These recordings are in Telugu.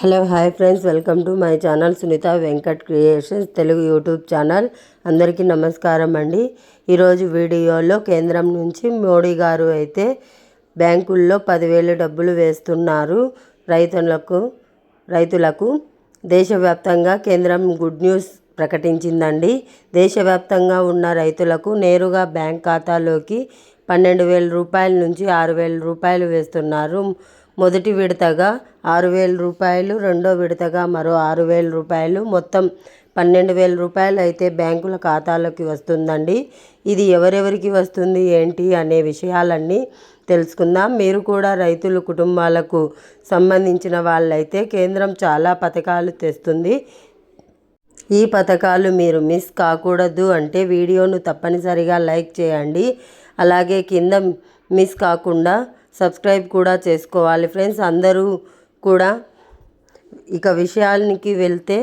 Hello hi friends. Welcome to my channel Sunitha Venkat creations Telugu YouTube channel. అందరికీ నమస్కారం అండి. ఈరోజు వీడియోలో కేంద్రం నుంచి మోడీ గారు అయితే బ్యాంకుల్లో పదివేలు డబ్బులు వేస్తున్నారు. రైతులకు రైతులకు దేశవ్యాప్తంగా కేంద్రం గుడ్ న్యూస్ ప్రకటించిందండి. దేశవ్యాప్తంగా ఉన్న రైతులకు నేరుగా బ్యాంక్ ఖాతాలోకి పన్నెండు వేల రూపాయల నుంచి ఆరు వేల రూపాయలు వేస్తున్నారు. మొదటి విడతగా ఆరు వేల రూపాయలు రెండో విడతగా మరో ఆరు వేల రూపాయలు. మొత్తం పన్నెండు వేల రూపాయలు అయితే బ్యాంకుల ఖాతాలోకి వస్తుందండి. ఇది ఎవరెవరికి వస్తుంది ఏంటి అనే విషయాలన్నీ తెలుసుకుందాం. మీరు కూడా రైతుల కుటుంబాలకు సంబంధించిన వాళ్ళైతే కేంద్రం చాలా పథకాలు తెస్తుంది. ఈ పథకాలు మీరు మిస్ కాకూడదు అంటే వీడియోను తప్పనిసరిగా లైక్ చేయండి. అలాగే కింద మిస్ కాకుండా సబ్స్క్రైబ్ కూడా చేసుకోవాలి. ఫ్రెండ్స్ అందరూ కూడా ఇక విషయానికి వెళ్తే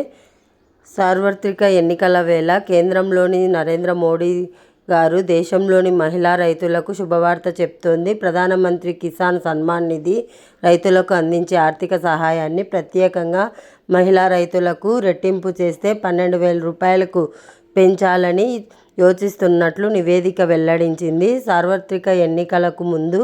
సార్వత్రిక ఎన్నికల వేళ కేంద్రంలోని నరేంద్ర మోడీ గారు దేశంలోని మహిళా రైతులకు శుభవార్త చెప్తోంది. ప్రధానమంత్రి కిసాన్ సన్మాన్ నిధి రైతులకు అందించే ఆర్థిక సహాయాన్ని ప్రత్యేకంగా మహిళా రైతులకు రెట్టింపు చేస్తే పన్నెండు వేల రూపాయలకు పెంచాలని యోచిస్తున్నట్లు నివేదిక వెల్లడించింది. సార్వత్రిక ఎన్నికలకు ముందు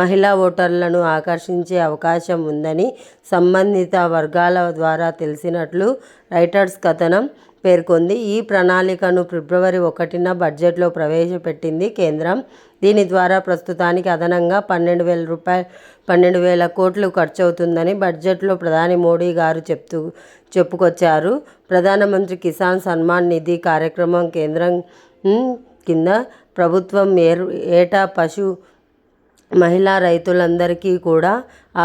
మహిళా ఓటర్లను ఆకర్షించే అవకాశం ఉందని సంబంధిత వర్గాల ద్వారా తెలిసినట్లు రైటర్స్ కథనం పేర్కొంది. ఈ ప్రణాళికను ఫిబ్రవరి ఒకటిన బడ్జెట్లో ప్రవేశపెట్టింది కేంద్రం. దీని ద్వారా ప్రస్తుతానికి అదనంగా పన్నెండు వేల రూపాయలు పన్నెండు వేల కోట్లు ఖర్చవుతుందని బడ్జెట్లో ప్రధాని మోడీ గారు చెప్తూ చెప్పుకొచ్చారు. ప్రధానమంత్రి కిసాన్ సన్మాన్ నిధి కార్యక్రమం కేంద్రం కింద ప్రభుత్వం ఏర్ ఏటా పశు మహిళా రైతులందరికీ కూడా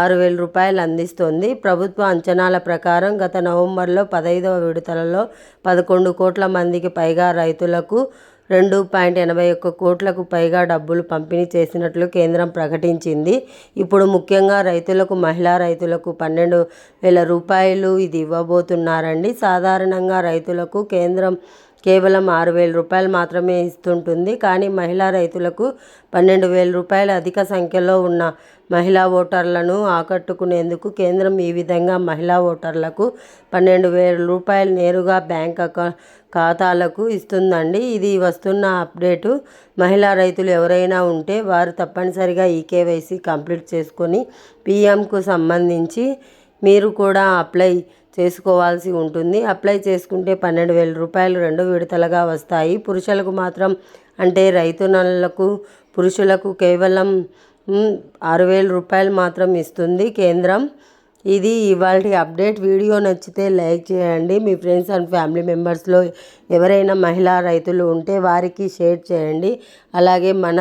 ఆరు వేల రూపాయలు అందిస్తోంది. ప్రభుత్వ అంచనాల ప్రకారం గత నవంబర్లో పదహైదవ విడతలలో పదకొండు కోట్ల మందికి పైగా రైతులకు రెండు పాయింట్ ఎనభై ఒక్క కోట్లకు పైగా డబ్బులు పంపిణీ చేసినట్లు కేంద్రం ప్రకటించింది. ఇప్పుడు ముఖ్యంగా రైతులకు మహిళా రైతులకు పన్నెండు వేల రూపాయలు ఇది ఇవ్వబోతున్నారండి. సాధారణంగా రైతులకు కేంద్రం కేవలం ఆరు వేల రూపాయలు మాత్రమే ఇస్తుంటుంది. కానీ మహిళా రైతులకు పన్నెండు వేల రూపాయలు అధిక సంఖ్యలో ఉన్న మహిళా ఓటర్లను ఆకట్టుకునేందుకు కేంద్రం ఈ విధంగా మహిళా ఓటర్లకు పన్నెండు వేల రూపాయలు నేరుగా బ్యాంక్ ఖాతాలకు ఇస్తుందండి. ఇది వస్తున్న అప్డేటు. మహిళా రైతులు ఎవరైనా ఉంటే వారు తప్పనిసరిగా ఈ కేవైసీ కంప్లీట్ చేసుకొని పిఎంకు సంబంధించి మీరు కూడా అప్లై చేసుకోవాల్సి ఉంటుంది. అప్లై చేసుకుంటే పన్నెండు వేల రూపాయలు రెండు విడతలుగా వస్తాయి. పురుషులకు మాత్రం అంటే రైతున్నలకు పురుషులకు కేవలం ఆరు వేల రూపాయలు మాత్రం ఇస్తుంది కేంద్రం. ఇది ఇవాళ అప్డేట్. వీడియో నచ్చితే లైక్ చేయండి. మీ ఫ్రెండ్స్ అండ్ ఫ్యామిలీ మెంబర్స్లో ఎవరైనా మహిళా రైతులు ఉంటే వారికి షేర్ చేయండి. అలాగే మన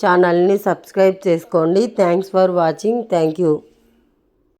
ఛానల్ని సబ్స్క్రైబ్ చేసుకోండి. Thanks for watching. Thank you.